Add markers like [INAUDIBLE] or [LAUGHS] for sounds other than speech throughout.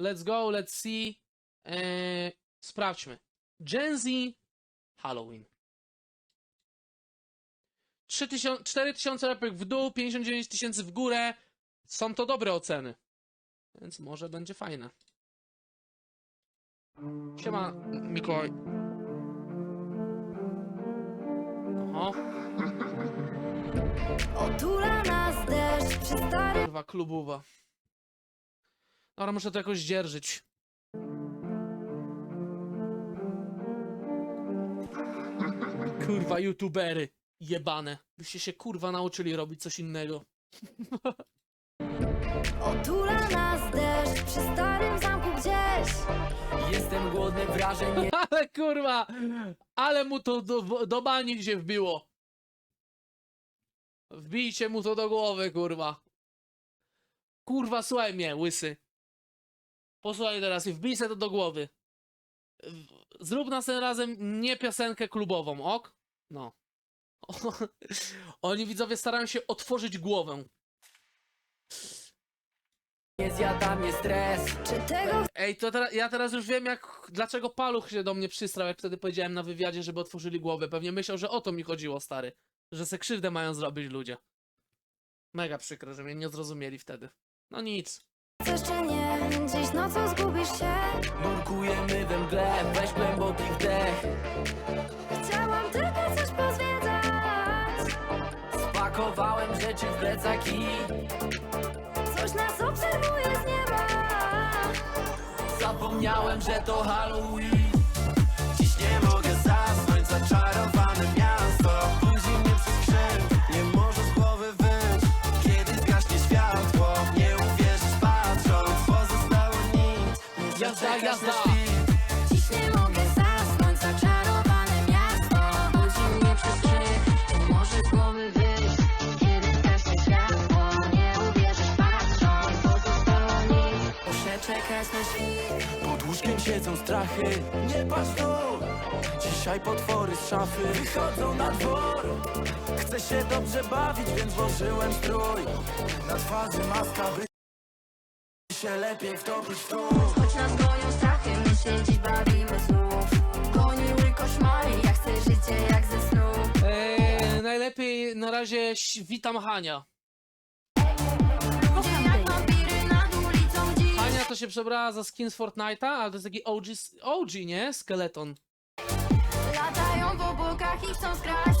Let's go, let's see. Eee, sprawdźmy. Gen Z Halloween. 3000 4000 łapek w dół, 59 tysięcy w górę. Są to dobre oceny. Więc może będzie fajne. Siema, Mikołaj. Oho, Otula nas deszcz przy starym kurwa, klubowa. Dobra, muszę to jakoś dzierżyć. Kurwa, youtubery. Jebane. Byście się kurwa nauczyli robić coś innego. Otula nas deszcz przy starym zamku gdzieś Jestem głodny wrażeń, [LAUGHS] Ale kurwa, ale mu to do, do bani się wbiło. Wbijcie mu to do głowy, kurwa. Kurwa, słuchaj mnie, łysy. Posłuchaj teraz i wbij to do głowy. Zrób następnym razem nie piosenkę klubową, ok? No. [LAUGHS] Oni widzowie starają się otworzyć głowę. nie zjada mnie stres Czy tego Ej, to teraz, ja teraz już wiem, jak, dlaczego paluch się do mnie przystrał, jak wtedy powiedziałem na wywiadzie, żeby otworzyli głowę. Pewnie myślał, że o to mi chodziło, stary. Że se krzywdę mają zrobić ludzie. Mega przykro, że mnie nie zrozumieli wtedy. No nic. Jeszcze nie Dziś nocą zgubisz się. Nurkujemy we mgle, weź głęboki wdech. Chciałam tylko coś pozwiedzać. Spakowałem rzeczy w plecaki. Coś nas obserwuje z nieba. Zapomniałem, że to Halloween świt Dziś nie mogę zasnąć Zaczarowane miasto Budzi mnie przez krzyk Nie może z głowy wyjść Kiedy zgaśnie światło? Nie uwierzysz patrząc Pozostało nic Muszę czekać na świt Pod łóżkiem siedzą strachy, nie patrz tu Dzisiaj potwory z szafy wychodzą na dwór. Chcę się dobrze bawić, więc włożyłem strój. Na twarzy maska, by się lepiej wtopić w tu Choć nas gonią strachy, my się dziś bawimy znów Goniły koszmary, ja chcę życie jak ze snu Eee, najlepiej na razie ś- witam Hania. Ludzie jak wampiry nad ulicą dziś Hania to się przebrała za skin z Fortnite'a, ale to jest taki OG, s- OG nie? Skeleton. Latają w obłokach i chcą skraść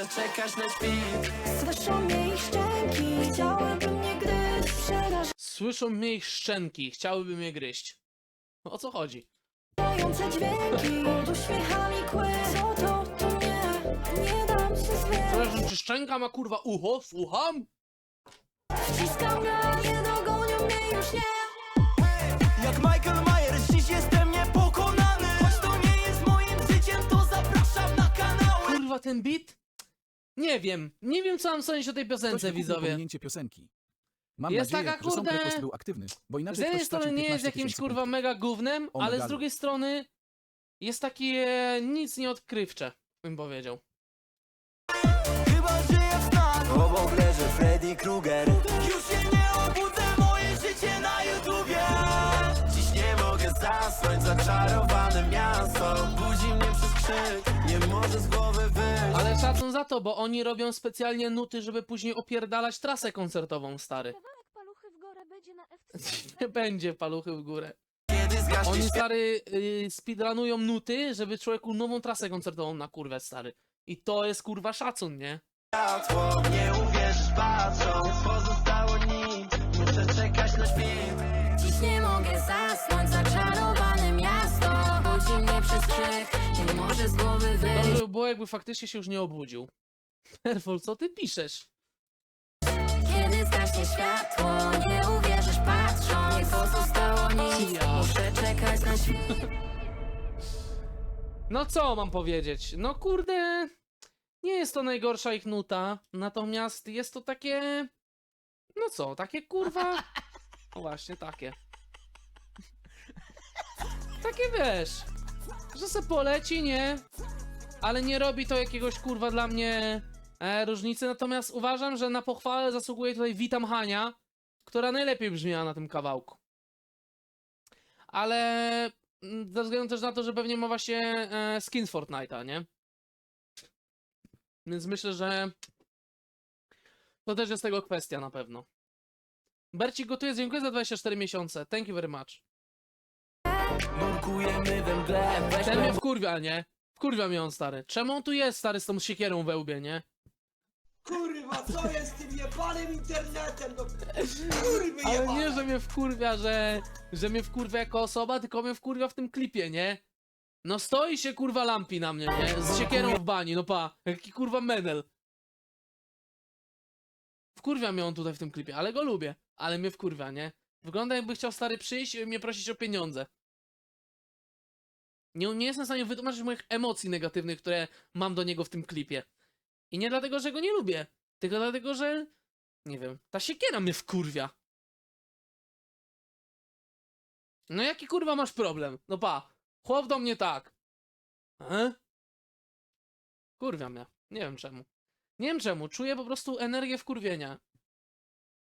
muszę czekać na świt Słyszą mnie ich szczęki Chciałyby mnie gryźć Przerażające Słyszą mnie ich szczęki, chciałyby mnie gryźć. O co chodzi? dźwięki Pod uśmiechami kły Co to? To nie Nie dam się zwieść Zależy, czy szczęka ma kurwa ucho? Słucham? Ściskam go, nie dogonią mnie już nie Jak Michael Myers, dziś jestem niepokonany Choć to nie jest moim życiem, to zapraszam na kanały Kurwa, ten beat? Nie wiem. Nie wiem, co mam sądzić o tej piosence, widzowie. piosenki. Mam Jest nadzieję, taka, że kurde, był aktywny, bo Z inaczej jednej ktoś strony stracił nie jest 15 jakimś tysięcy kurwa punktów. mega gównem, O ale z megalu. drugiej strony jest takie nic nieodkrywcze, bym powiedział. Chyba żyję w snach Obok leży Freddy Krueger szacun za to, bo oni robią specjalnie nuty, żeby później opierdalać trasę koncertową, stary. paluchy w górę będzie na FC. [LAUGHS] Nie będzie paluchy w górę. Oni, stary, yy, speedrunują nuty, żeby człowieku nową trasę koncertową na kurwę, stary. I to jest kurwa szacun, nie? światło Nie uwierzysz patrząc, pozostało nic Muszę czekać na świt Dziś nie mogę zasnąć Zaczarowane miasto Budzi mnie przez krzyk Nie może z głowy wyjść Dobrze by było, jakby faktycznie się już nie obudził. [LAUGHS] Perfol, co ty piszesz? Kiedy zgaśnie światło Nie uwierzysz patrząc Nie pozostało nic Ja. Muszę czekać na świt [LAUGHS] No co mam powiedzieć? No kurde, nie jest to najgorsza ich nuta, natomiast jest to takie, no co, takie kurwa, [LAUGHS] no właśnie takie. Takie wiesz, że se poleci, nie? Ale nie robi to jakiegoś kurwa dla mnie e, różnicy, natomiast uważam, że na pochwałę zasługuje tutaj Witam Hania, która najlepiej brzmiała na tym kawałku. Ale mm, ze względu też na to, że pewnie ma właśnie e, skin Fortnite'a, nie? Więc myślę, że to też jest tego kwestia na pewno. Berci gotuje, dziękuję za 24 miesiące. Thank you very much. Nurkujemy we mgle Weź Ten mnie wkurwia, nie? Wkurwia mnie on, stary. Czemu on tu jest, stary, z tą siekierą we łbie, nie? Kurwa, co jest z tym jebanym internetem? No, kurwy Ale jebane. nie, że mnie wkurwia, że, że mnie wkurwia jako osoba, tylko mnie wkurwia w tym klipie, nie? No stoi się kurwa lampi na mnie, nie? Z siekierą w bani, no pa. Jaki kurwa menel. Wkurwia mnie on tutaj w tym klipie, ale go lubię. Ale mnie wkurwia, nie? Wygląda jakby chciał stary przyjść i mnie prosić o pieniądze. Nie, nie jestem w stanie wytłumaczyć moich emocji negatywnych, które mam do niego w tym klipie. I nie dlatego, że go nie lubię, tylko dlatego, że... Nie wiem, ta siekiera mnie wkurwia. No jaki kurwa masz problem? No pa, chłop do mnie tak. E? Kurwia mnie. Nie wiem czemu. Nie wiem czemu, czuję po prostu energię wkurwienia.